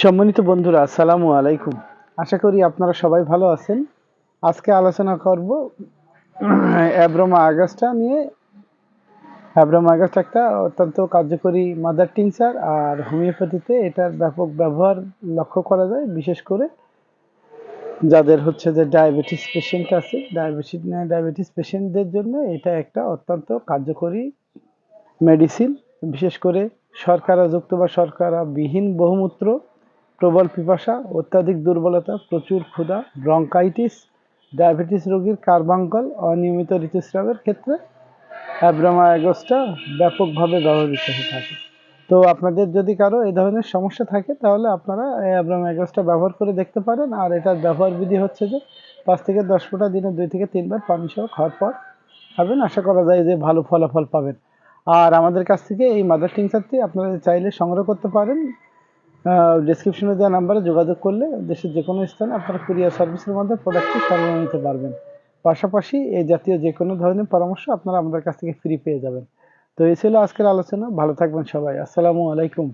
সম্মানিত বন্ধুরা, আসসালামু আলাইকুম। আশা করি আপনারা সবাই ভালো আছেন। আজকে আলোচনা করব অ্যাব্রোমা আগস্টা নিয়ে। অ্যাব্রোমা আগস্ট একটা অত্যন্ত কার্যকরী মাদার টিনচার আর হোমিওপ্যাথিতে এটার ব্যাপক ব্যবহার লক্ষ্য করা যায়, বিশেষ করে যাদের হচ্ছে যে ডায়াবেটিস পেশেন্ট আছে ডায়াবেটিস ডায়াবেটিস পেশেন্টদের জন্য এটা একটা অত্যন্ত কার্যকরী মেডিসিন বিশেষ করে শর্করাযুক্ত বা শর্করাবিহীন বহুমূত্র প্রবল পিপাসা, অত্যাধিক দুর্বলতা, প্রচুর ক্ষুধা ব্রঙ্কাইটিস ডায়াবেটিস রোগীর কার্বাঙ্কল, অনিয়মিত ঋতুস্রাবের ক্ষেত্রে অ্যাব্রামা অ্যাগোস্টা ব্যাপকভাবে ব্যবহৃত হয়ে থাকে। তো আপনাদের যদি কারও এই ধরনের সমস্যা থাকে, তাহলে আপনারা অ্যাব্রামা অ্যাগোস্টা ব্যবহার করে দেখতে পারেন। আর এটার ব্যবহার বিধি হচ্ছে যে, পাঁচ থেকে দশ ফোঁটা দিনে দুই থেকে তিনবার পানি সহ খাওয়ার পর খাবেন। আশা করা যায় যে ভালো ফলাফল পাবেন। আর আমাদের কাছ থেকে এই মাদার টিংচারটি আপনারা চাইলে সংগ্রহ করতে পারেন। ডিসক্রিপশনে দেওয়া নাম্বারে যোগাযোগ করলে দেশের যে কোনো স্থানে আপনারা কুরিয়ার সার্ভিসের মাধ্যমে প্রোডাক্টটি সরবরাহ নিতে পারবেন। পাশাপাশি এই জাতীয় যে কোনো ধরনের পরামর্শ আপনারা আমাদের কাছ থেকে ফ্রি পেয়ে যাবেন। তো এই ছিল আজকের আলোচনা। ভালো থাকবেন সবাই। আসসালামু আলাইকুম।